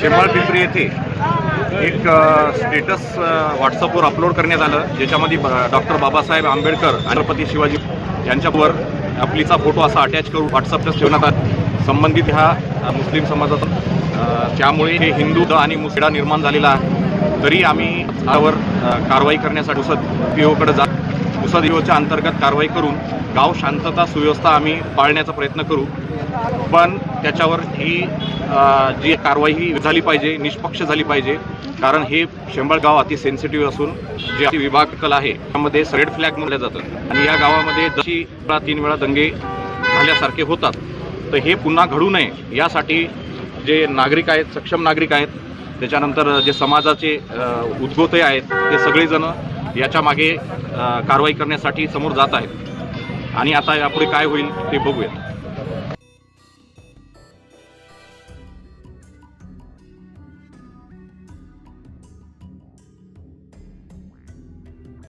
शेंबाळ पिंपरी येथे एक स्टेटस व्हॉट्सअपवर अपलोड करण्यात आलं ज्याच्यामध्ये डॉक्टर बाबासाहेब आंबेडकर छत्रपती शिवाजी यांच्यावर आपलीचा फोटो असा अटॅच करून व्हॉट्सअपच्या ठेवण्यात आला. संबंधित ह्या मुस्लिम समाजाचा त्यामुळे हे हिंदू आणि मुसडा निर्माण झालेला आहे. तरी आम्ही त्यावर कारवाई करण्यासाठी उसद पी ओकडे जात उसद पीओच्या अंतर्गत कारवाई करून गाव शांतता सुव्यवस्था आम्ही पाळण्याचा प्रयत्न करू. पण त्याच्यावर ही जी कारवाई ही झाली पाहिजे निष्पक्ष झाली पाहिजे. कारण हे शेंबळ गाव अति सेन्सिटिव्ह असून जे अति विभाग कल आहे त्यामध्ये रेड फ्लॅग म्हणलं जातं आणि या गावामध्ये जशी वेळा तीन वेळा दंगे झाल्यासारखे होतात. तर हे पुन्हा घडू नये यासाठी जे नागरिक आहेत सक्षम नागरिक आहेत त्याच्यानंतर जे समाजाचे उद्गोते आहेत ते सगळेजण याच्या मागे कारवाई करण्यासाठी समोर जात आहेत. आणि आता यापुढे काय होईल ते बघूया